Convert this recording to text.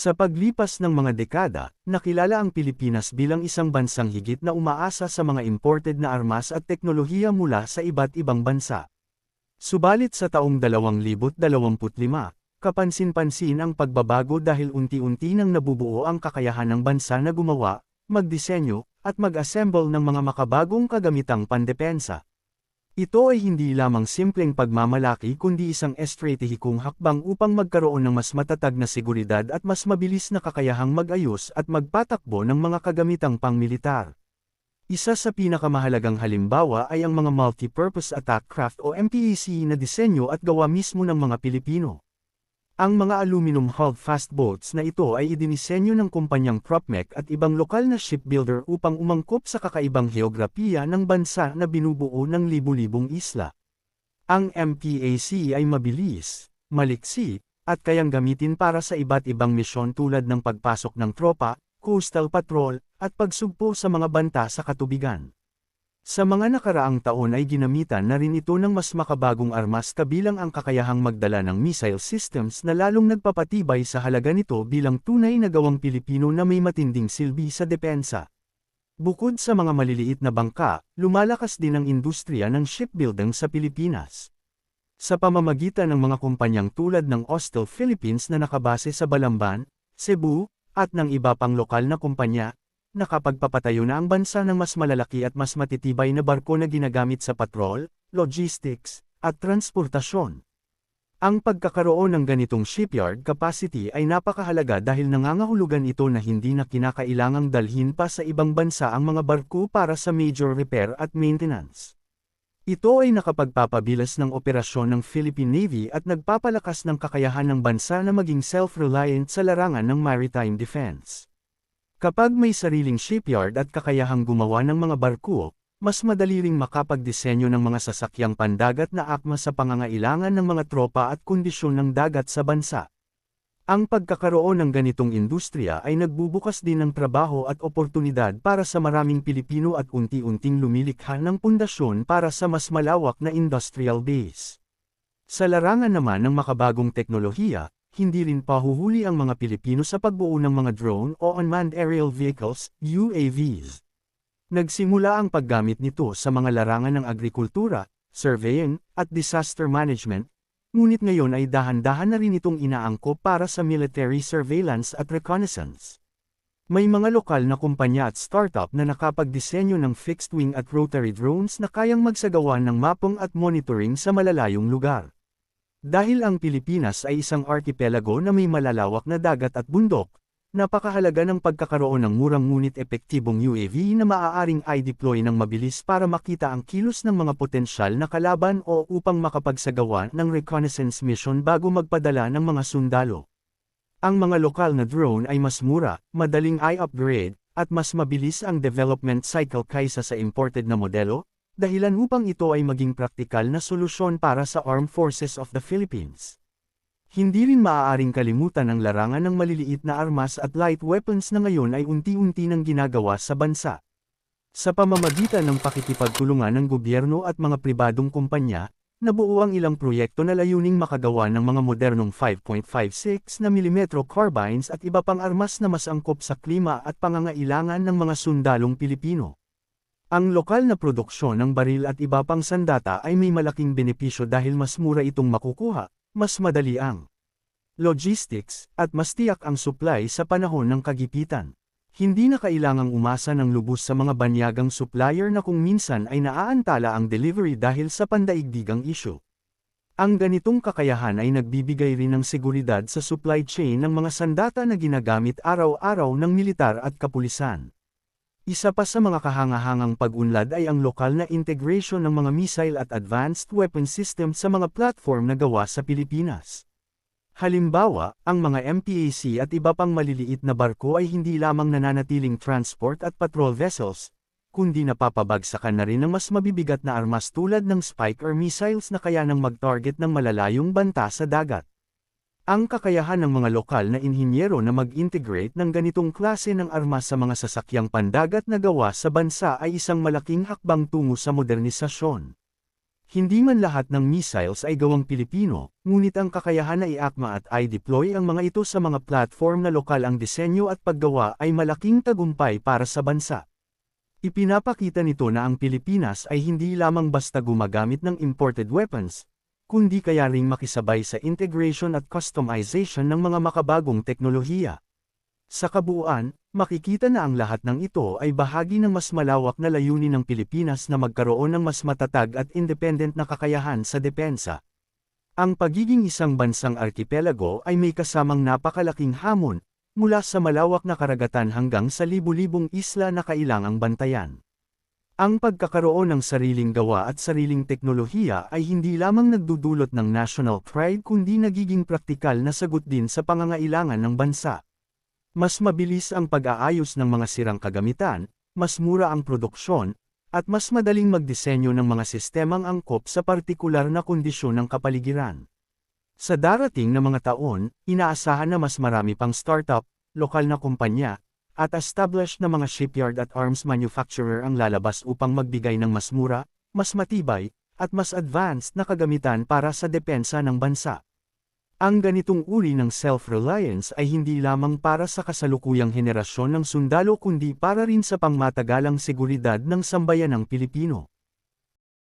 Sa paglipas ng mga dekada, nakilala ang Pilipinas bilang isang bansang higit na umaasa sa mga imported na armas at teknolohiya mula sa iba't ibang bansa. Subalit sa taong 2025, kapansin-pansin ang pagbabago dahil unti-unti nang nabubuo ang kakayahan ng bansa na gumawa, magdisenyo, at mag-assemble ng mga makabagong kagamitang pandepensa. Ito ay hindi lamang simpleng pagmamalaki kundi isang estratehikong hakbang upang magkaroon ng mas matatag na seguridad at mas mabilis na kakayahang mag-ayos at magpatakbo ng mga kagamitang pangmilitar. Isa sa pinakamahalagang halimbawa ay ang mga multi-purpose attack craft o MPAC na disenyo at gawa mismo ng mga Pilipino. Ang mga aluminum-hulled fast boats na ito ay idinisenyo ng kumpanyang Propmec at ibang lokal na shipbuilder upang umangkop sa kakaibang heograpiya ng bansa na binubuo ng libu-libong isla. Ang MPAC ay mabilis, maliksi, at kayang gamitin para sa iba't ibang misyon tulad ng pagpasok ng tropa, coastal patrol, at pagsugpo sa mga banta sa katubigan. Sa mga nakaraang taon ay ginamitan na rin ito ng mas makabagong armas kabilang ang kakayahang magdala ng missile systems na lalong nagpapatibay sa halaga nito bilang tunay na gawang Pilipino na may matinding silbi sa depensa. Bukod sa mga maliliit na bangka, lumalakas din ang industriya ng shipbuilding sa Pilipinas. Sa pamamagitan ng mga kumpanyang tulad ng Ostel Philippines na nakabase sa Balamban, Cebu, at ng iba pang lokal na kumpanya, nakapagpapatayo na ang bansa ng mas malalaki at mas matitibay na barko na ginagamit sa patrol, logistics, at transportasyon. Ang pagkakaroon ng ganitong shipyard capacity ay napakahalaga dahil nangangahulugan ito na hindi na kinakailangang dalhin pa sa ibang bansa ang mga barko para sa major repair at maintenance. Ito ay nakapagpapabilas ng operasyon ng Philippine Navy at nagpapalakas ng kakayahan ng bansa na maging self-reliant sa larangan ng maritime defense. Kapag may sariling shipyard at kakayahang gumawa ng mga barko, mas madali ring makapagdisenyo ng mga sasakyang pandagat na akma sa pangangailangan ng mga tropa at kondisyon ng dagat sa bansa. Ang pagkakaroon ng ganitong industriya ay nagbubukas din ng trabaho at oportunidad para sa maraming Pilipino at unti-unting lumilikha ng pundasyon para sa mas malawak na industrial base. Sa larangan naman ng makabagong teknolohiya, hindi rin pahuhuli ang mga Pilipino sa pagbuo ng mga drone o unmanned aerial vehicles, UAVs. Nagsimula ang paggamit nito sa mga larangan ng agrikultura, surveying, at disaster management, ngunit ngayon ay dahan-dahan na rin itong inaangkop para sa military surveillance at reconnaissance. May mga lokal na kumpanya at startup na nakapagdisenyo ng fixed-wing at rotary drones na kayang magsagawa ng mapong at monitoring sa malalayong lugar. Dahil ang Pilipinas ay isang archipelago na may malalawak na dagat at bundok, napakahalaga ng pagkakaroon ng murang ngunit epektibong UAV na maaaring i-deploy ng mabilis para makita ang kilos ng mga potensyal na kalaban o upang makapagsagawa ng reconnaissance mission bago magpadala ng mga sundalo. Ang mga lokal na drone ay mas mura, madaling i-upgrade, at mas mabilis ang development cycle kaysa sa imported na modelo, dahilan upang ito ay maging praktikal na solusyon para sa Armed Forces of the Philippines. Hindi rin maaaring kalimutan ang larangan ng maliliit na armas at light weapons na ngayon ay unti-unti nang ginagawa sa bansa. Sa pamamagitan ng pakikipagtulungan ng gobyerno at mga pribadong kumpanya, nabuo ang ilang proyekto na layuning makagawa ng mga modernong 5.56 na mm carbines at iba pang armas na mas angkop sa klima at pangangailangan ng mga sundalong Pilipino. Ang lokal na produksyon ng baril at iba pang sandata ay may malaking benepisyo dahil mas mura itong makukuha, mas madali ang logistics, at mas tiyak ang supply sa panahon ng kagipitan. Hindi na kailangang umasa ng lubos sa mga banyagang supplier na kung minsan ay naaantala ang delivery dahil sa pandaigdigang issue. Ang ganitong kakayahan ay nagbibigay rin ng seguridad sa supply chain ng mga sandata na ginagamit araw-araw ng militar at kapulisan. Isa pa sa mga kahangahangang pag-unlad ay ang lokal na integration ng mga missile at advanced weapon system sa mga platform na gawa sa Pilipinas. Halimbawa, ang mga MPAC at iba pang maliliit na barko ay hindi lamang nananatiling transport at patrol vessels, kundi napapabagsakan na rin ng mas mabibigat na armas tulad ng spike or missiles na kaya nang mag-target ng malalayong banta sa dagat. Ang kakayahan ng mga lokal na inhinyero na mag-integrate ng ganitong klase ng armas sa mga sasakyang pandagat na gawa sa bansa ay isang malaking hakbang tungo sa modernisasyon. Hindi man lahat ng missiles ay gawang Pilipino, ngunit ang kakayahan na i-akma at i-deploy ang mga ito sa mga platform na lokal ang disenyo at paggawa ay malaking tagumpay para sa bansa. Ipinapakita nito na ang Pilipinas ay hindi lamang basta gumagamit ng imported weapons, kundi kaya ring makisabay sa integration at customization ng mga makabagong teknolohiya. Sa kabuuan, makikita na ang lahat ng ito ay bahagi ng mas malawak na layunin ng Pilipinas na magkaroon ng mas matatag at independent na kakayahan sa depensa. Ang pagiging isang bansang arkipelago ay may kasamang napakalaking hamon, mula sa malawak na karagatan hanggang sa libu-libong isla na kailangang bantayan. Ang pagkakaroon ng sariling gawa at sariling teknolohiya ay hindi lamang nagdudulot ng national pride kundi nagiging praktikal na sagot din sa pangangailangan ng bansa. Mas mabilis ang pag-aayos ng mga sirang kagamitan, mas mura ang produksyon, at mas madaling magdisenyo ng mga sistemang angkop sa partikular na kondisyon ng kapaligiran. Sa darating na mga taon, inaasahan na mas marami pang startup, lokal na kumpanya, at established na mga shipyard at arms manufacturer ang lalabas upang magbigay ng mas mura, mas matibay, at mas advanced na kagamitan para sa depensa ng bansa. Ang ganitong uri ng self-reliance ay hindi lamang para sa kasalukuyang henerasyon ng sundalo kundi para rin sa pangmatagalang seguridad ng sambayanang Pilipino.